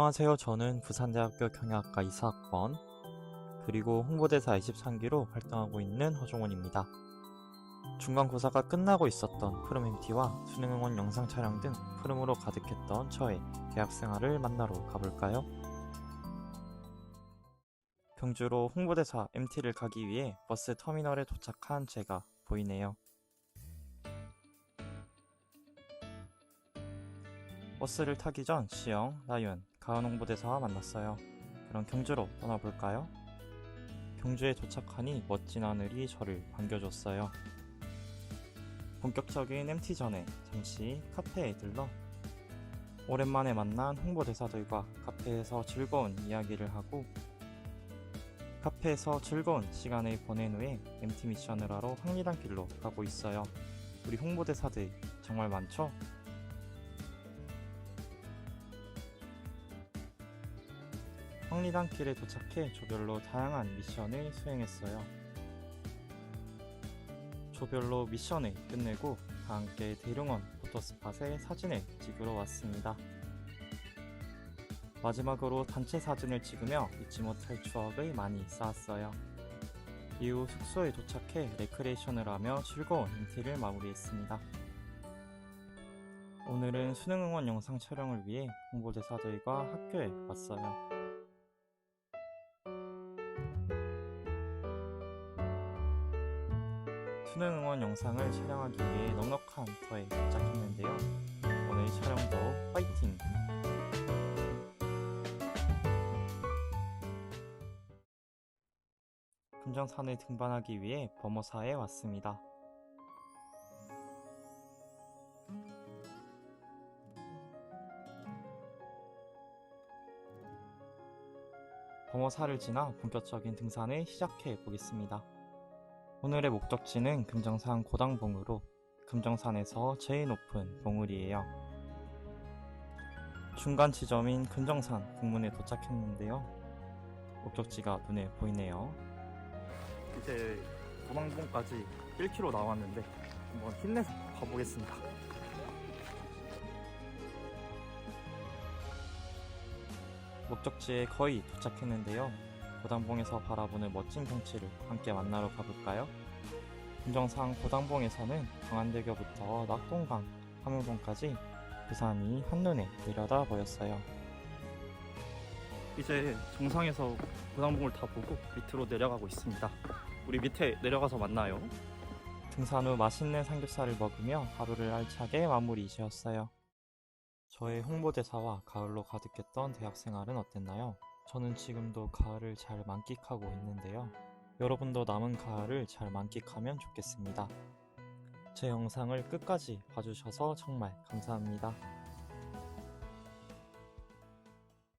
안녕하세요. 저는 부산대학교 경영학과 이사학번 그리고 홍보대사 23기로 활동하고 있는 허종원입니다. 중간고사가 끝나고 있었던 푸름 MT와 수능 응원 영상 촬영 등 푸름으로 가득했던 저의 대학생활을 만나러 가볼까요? 경주로 홍보대사 MT를 가기 위해 버스 터미널에 도착한 제가 보이네요. 버스를 타기 전 시영, 나윤, 가은 홍보대사와 만났어요. 그럼 경주로 떠나볼까요? 경주에 도착하니 멋진 하늘이 저를 반겨줬어요. 본격적인 MT 전에 잠시 카페에 들러 오랜만에 만난 홍보대사들과 카페에서 즐거운 이야기를 하고 카페에서 즐거운 시간을 보낸 후에 MT 미션을 하러 황리단 길로 가고 있어요. 우리 홍보대사들 정말 많죠? 황리단길에 도착해 조별로 다양한 미션을 수행했어요. 조별로 미션을 끝내고 다 함께 대룡원 포토스팟에 사진을 찍으러 왔습니다. 마지막으로 단체 사진을 찍으며 잊지 못할 추억을 많이 쌓았어요. 이후 숙소에 도착해 레크레이션을 하며 즐거운 인티를 마무리했습니다. 오늘은 수능 응원 영상 촬영을 위해 홍보대사들과 학교에 왔어요. 수능 응원 영상을 촬영하기 위해 넉넉한 터에 도착했는데요. 오늘 촬영도 파이팅! 금정산을 등반하기 위해 범어사에 왔습니다. 범어사를 지나 본격적인 등산을 시작해 보겠습니다. 오늘의 목적지는 금정산 고당봉으로 금정산에서 제일 높은 봉우리예요. 중간 지점인 금정산 북문에 도착했는데요. 목적지가 눈에 보이네요. 이제 고당봉까지 1km 나왔는데 한번 힘내서 가보겠습니다. 목적지에 거의 도착했는데요. 고당봉에서 바라보는 멋진 경치를 함께 만나러 가볼까요? 금정산 고당봉에서는 광안대교부터 낙동강, 함흥봉까지 부산이 한눈에 내려다 보였어요. 이제 정상에서 고당봉을 다 보고 밑으로 내려가고 있습니다. 우리 밑에 내려가서 만나요. 등산 후 맛있는 삼겹살을 먹으며 하루를 알차게 마무리 지었어요. 저의 홍보대사와 가을로 가득했던 대학생활은 어땠나요? 저는 지금도 가을을 잘 만끽하고 있는데요. 여러분도 남은 가을을 잘 만끽하면 좋겠습니다. 제 영상을 끝까지 봐주셔서 정말 감사합니다.